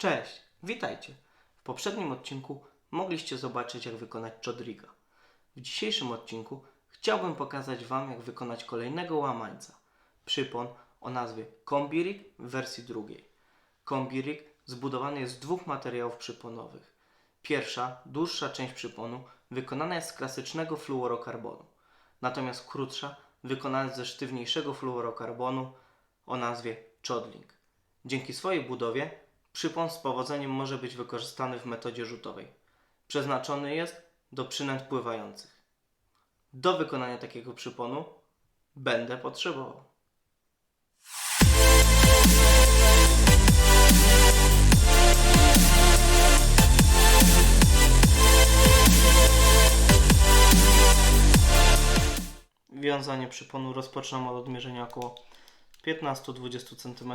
Cześć, witajcie. W poprzednim odcinku mogliście zobaczyć, jak wykonać Chodriga. W dzisiejszym odcinku chciałbym pokazać Wam, jak wykonać kolejnego łamańca. Przypon o nazwie Combirig w wersji drugiej. Combirig zbudowany jest z dwóch materiałów przyponowych. Pierwsza, dłuższa część przyponu wykonana jest z klasycznego fluorokarbonu, natomiast krótsza wykonana jest ze sztywniejszego fluorokarbonu o nazwie Chodling. Dzięki swojej budowie przypon z powodzeniem może być wykorzystany w metodzie rzutowej. Przeznaczony jest do przynęt pływających. Do wykonania takiego przyponu będę potrzebował. Wiązanie przyponu rozpoczynam od odmierzenia około 15-20 cm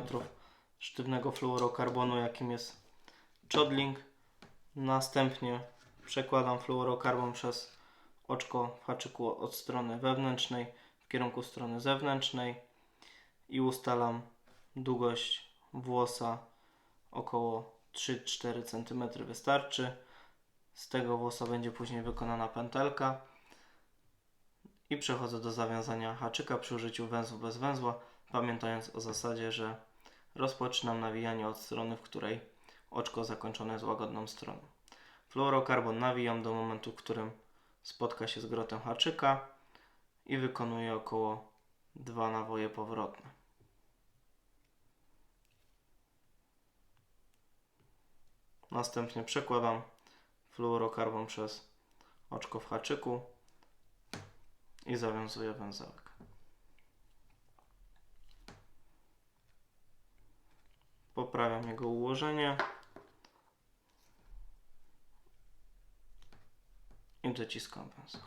sztywnego fluorokarbonu, jakim jest chodling. Następnie przekładam fluorokarbon przez oczko w haczyku od strony wewnętrznej w kierunku strony zewnętrznej i ustalam długość włosa około 3-4 cm wystarczy. Z tego włosa będzie później wykonana pętelka i przechodzę do zawiązania haczyka przy użyciu węzła bez węzła, pamiętając o zasadzie, że rozpoczynam nawijanie od strony, w której oczko zakończone jest łagodną stroną. Fluorokarbon nawijam do momentu, w którym spotka się z grotem haczyka i wykonuję około dwa nawoje powrotne. Następnie przekładam fluorokarbon przez oczko w haczyku i zawiązuję węzełek. Poprawiam jego ułożenie i dociskam węzeł.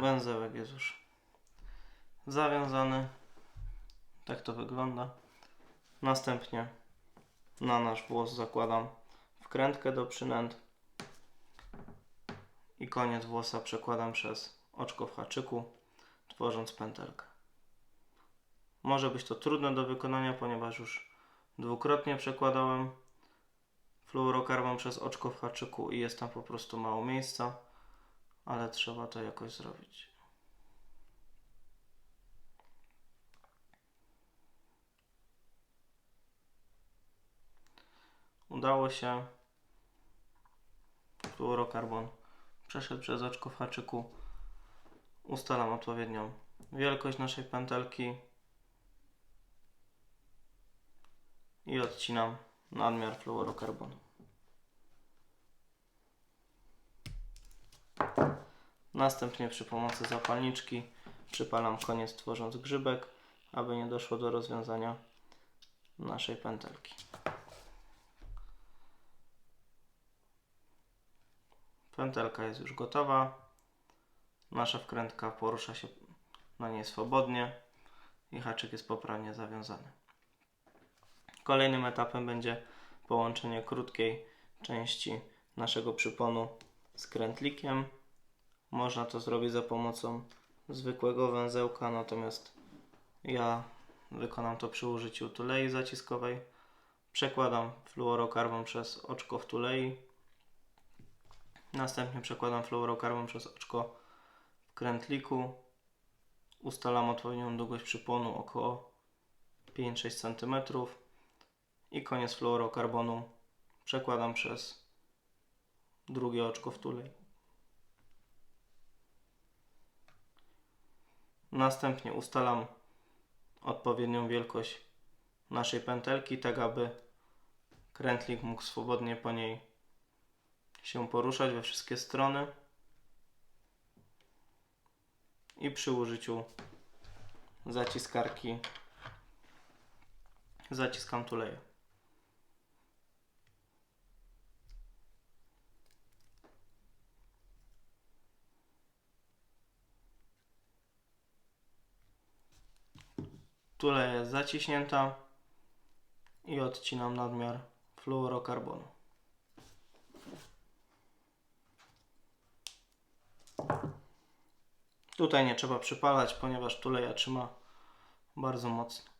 Węzełek jest już zawiązany. Tak to wygląda. Następnie na nasz włos zakładam wkrętkę do przynęt i koniec włosa przekładam przez oczko w haczyku, tworząc pętelkę. Może być to trudne do wykonania, ponieważ już dwukrotnie przekładałem fluorokarbon przez oczko w haczyku i jest tam po prostu mało miejsca, ale trzeba to jakoś zrobić. Udało się. Fluorokarbon przeszedł przez oczko w haczyku. Ustalam odpowiednią wielkość naszej pętelki i odcinam nadmiar fluorokarbonu. Następnie przy pomocy zapalniczki przypalam koniec tworząc grzybek, aby nie doszło do rozwiązania naszej pętelki. Pętelka jest już gotowa. Nasza wkrętka porusza się na niej swobodnie i haczyk jest poprawnie zawiązany. Kolejnym etapem będzie połączenie krótkiej części naszego przyponu z krętlikiem. Można to zrobić za pomocą zwykłego węzełka, natomiast ja wykonam to przy użyciu tulei zaciskowej. Przekładam fluorokarbon przez oczko w tulei. Następnie przekładam fluorokarbon przez oczko w krętliku. Ustalam odpowiednią długość przyponu około 5-6 cm i koniec fluorokarbonu przekładam przez drugie oczko w tulej. Następnie ustalam odpowiednią wielkość naszej pętelki, tak aby krętlik mógł swobodnie po niej się poruszać we wszystkie strony. I przy użyciu zaciskarki zaciskam tuleję. Tuleja jest zaciśnięta i odcinam nadmiar fluorokarbonu. Tutaj nie trzeba przypalać, ponieważ tuleja trzyma bardzo mocno.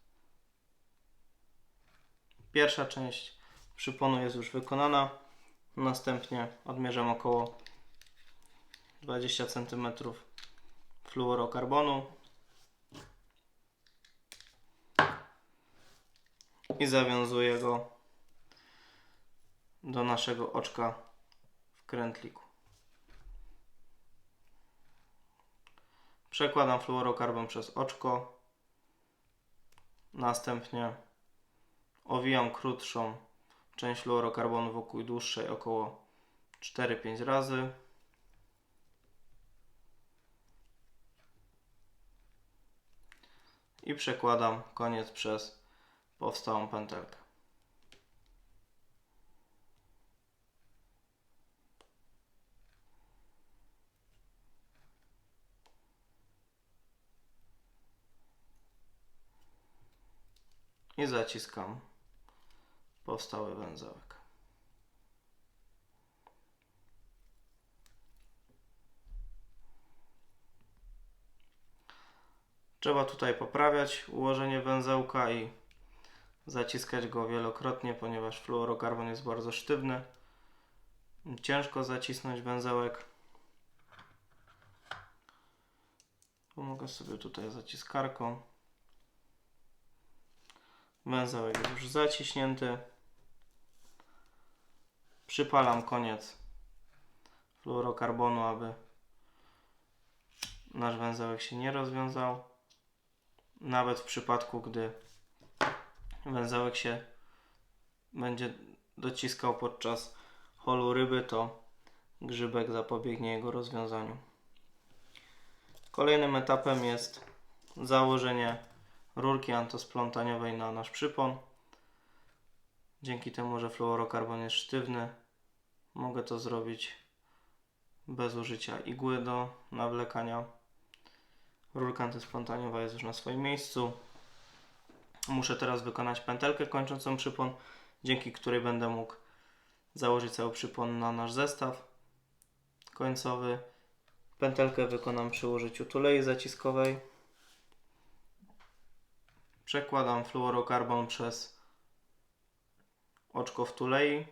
Pierwsza część przyponu jest już wykonana. Następnie odmierzam około 20 cm fluorokarbonu i zawiązuję go do naszego oczka w krętliku. Przekładam fluorokarbon przez oczko. Następnie owijam krótszą część fluorokarbonu wokół dłuższej około 4-5 razy. I przekładam koniec przez powstałą pętelkę. I zaciskam powstały węzełek. Trzeba tutaj poprawiać ułożenie węzełka i zaciskać go wielokrotnie, ponieważ fluorokarbon jest bardzo sztywny. Ciężko zacisnąć węzełek. Pomogę sobie tutaj zaciskarką. Węzełek jest już zaciśnięty. Przypalam koniec fluorokarbonu, aby nasz węzełek się nie rozwiązał. Nawet w przypadku, gdy węzełek się będzie dociskał podczas holu ryby, to grzybek zapobiegnie jego rozwiązaniu. Kolejnym etapem jest założenie rurki antosplątaniowej na nasz przypon. Dzięki temu, że fluorokarbon jest sztywny, mogę to zrobić bez użycia igły do nawlekania. Rurka antyspontaniowa jest już na swoim miejscu. Muszę teraz wykonać pętelkę kończącą przypon, dzięki której będę mógł założyć cały przypon na nasz zestaw końcowy. Pętelkę wykonam przy użyciu tulei zaciskowej. Przekładam fluorokarbon przez oczko w tulei.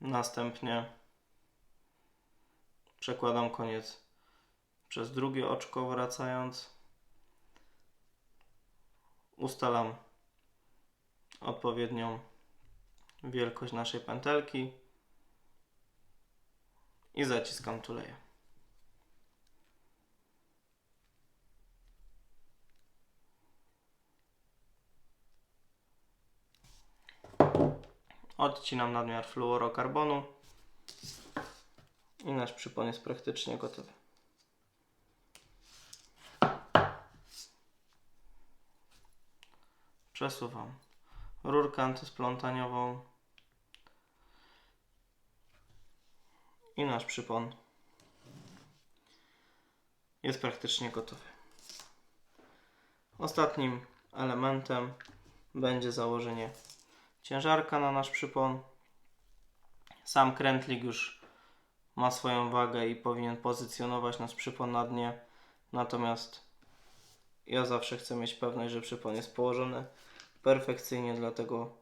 Następnie przekładam koniec przez drugie oczko wracając. Ustalam odpowiednią wielkość naszej pętelki i zaciskam tuleję. Odcinam nadmiar fluorokarbonu i nasz przypon jest praktycznie gotowy. Przesuwam rurkę antysplątaniową i nasz przypon jest praktycznie gotowy. Ostatnim elementem będzie założenie ciężarka na nasz przypon. Sam krętlik już ma swoją wagę i powinien pozycjonować nasz przypon na dnie. Natomiast ja zawsze chcę mieć pewność, że przypon jest położony perfekcyjnie, dlatego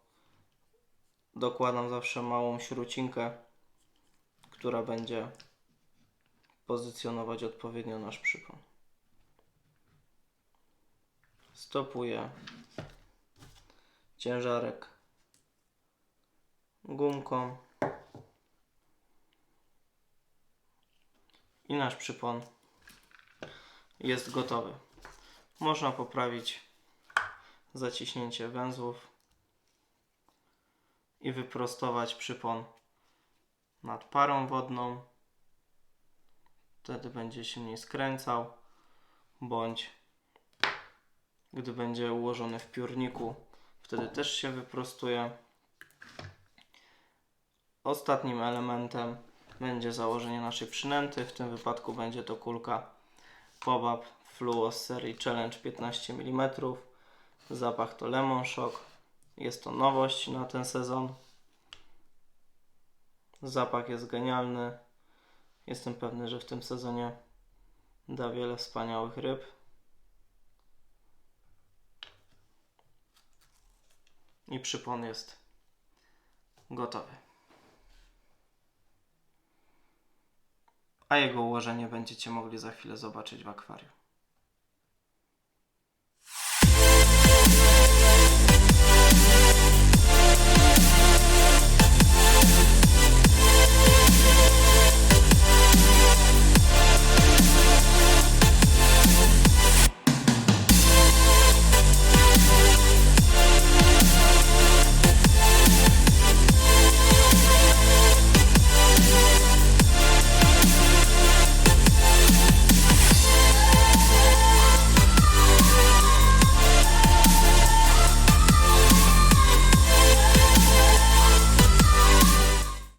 dokładam zawsze małą śrucinkę, która będzie pozycjonować odpowiednio nasz przypon. Stopuję ciężarek gumką i nasz przypon jest gotowy. Można poprawić zaciśnięcie węzłów i wyprostować przypon nad parą wodną. Wtedy będzie się mniej skręcał, bądź gdy będzie ułożony w piórniku, wtedy też się wyprostuje. Ostatnim elementem będzie założenie naszej przynęty. W tym wypadku będzie to kulka Pop-Up Fluo z serii Challenge 15 mm. Zapach to Lemon Shock. Jest to nowość na ten sezon. Zapach jest genialny. Jestem pewny, że w tym sezonie da wiele wspaniałych ryb. i przypon jest gotowy. A jego ułożenie będziecie mogli za chwilę zobaczyć w akwarium.